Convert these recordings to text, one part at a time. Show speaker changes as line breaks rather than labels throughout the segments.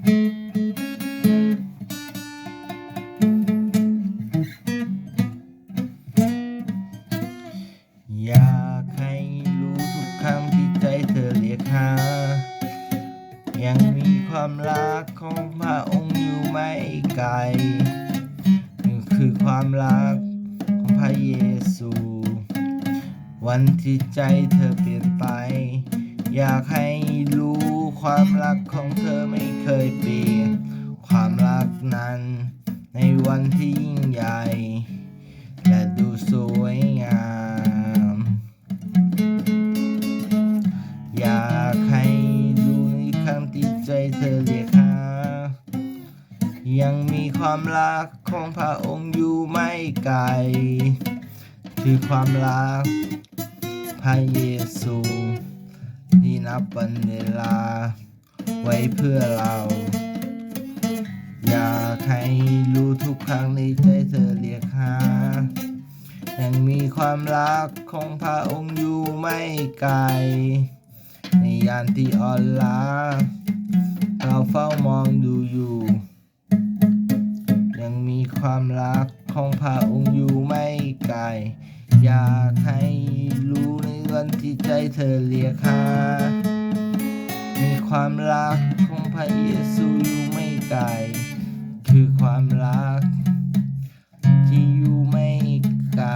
อยากให้รู้ทุกครั้งที่ใจเธอเรียกหา ยังมีความรักของพระองค์อยู่ไม่ไกลนี่คือความรักของพระเยซู วันที่ใจเธอเปลี่ยนไป อยากให้รู้ ความรักของเธอไม่เคยเปลี่ยน ความรักนั้น ในวันที่ยิ่งใหญ่ และดูสวยงาม อยากให้รู้ในคำที่ใจเธอเรียกหายังมีความรักของพระองค์อยู่ไม่ไกล คือความรักพระเยซู นี่นับวันเวลา ไว้เพื่อเรา อยากให้รู้ทุกครั้งในใจเธอเรียกหายังมีความรักของพระองค์อยู่ไม่ไกล ในยานที่อ่อนล้าเราเฝ้ามองดู วันที่ใจเธอเรียกหามีความรักของพระเยซูอยู่ไม่ไกล คือความรัก ที่อยู่ไม่ไกล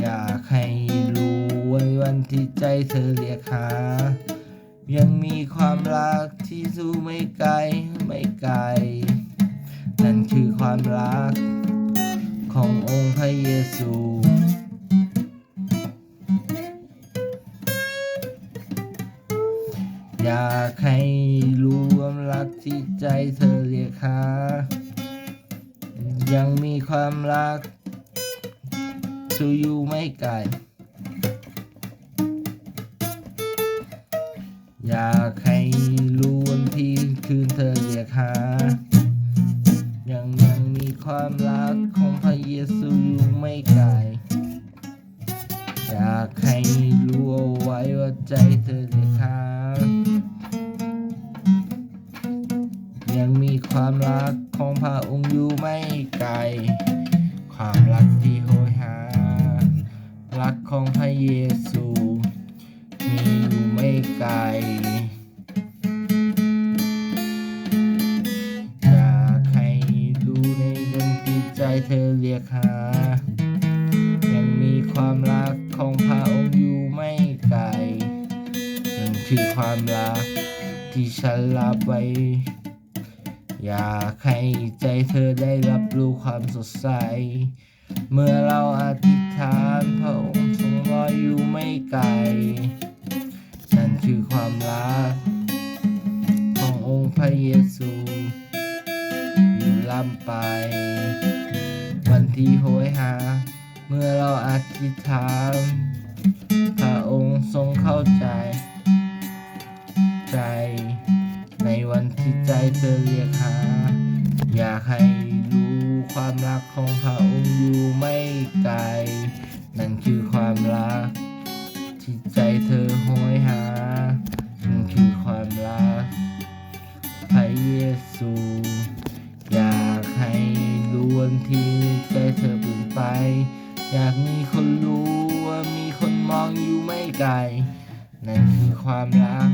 อยากให้รู้ไว้วันที่ใจเธอเรียกหา ยังมีความรักที่สู้ไม่ไกลไม่ไกล นั่นคือความรักขององค์พระเยซู อยากให้รู้ความรักที่ใจเธอเรียกหายังมีความรักทูยูไม่ไกลอยากให้รู้วันที่คืนเธอเรียกหายังยังมีความรักของพระเยซูอยู่ไม่ไกลอยากให้รู้เอาไว้ว่าใจเธอเรียกหา ยังมีความรักของพระองค์อยู่ไม่ไกล ความรักที่โหยหา รักของพระเยซู มีอยู่ไม่ไกล อยากให้รู้ในดนตรีใจเธอเรียกหา ยังมีความรักของพระองค์อยู่ไม่ไกลนั่นคือความรักที่ฉันรับไว้ อยากให้ใจเธอได้รับรู้ความสดใส เมื่อเราอธิษฐานพระองค์ทรงรออยู่ไม่ไกล นั่นคือความรัก ขององค์พระเยซู อยู่ล้ำไป วันที่โหยหา เมื่อเราอธิษฐานพระองค์ทรงเข้าใจ ใจ วันที่ใจเธอเรียกหา อยากให้รู้ความรักของพระองค์อยู่ไม่ไกล นั่นคือความรัก ที่ใจเธอโหยหา นั่นคือความรักพระเยซู อยากให้รู้วันที่ใจเธอเปลี่ยนไป อยากมีคนรู้ว่ามีคนมองอยู่ไม่ไกล นั่นคือความรัก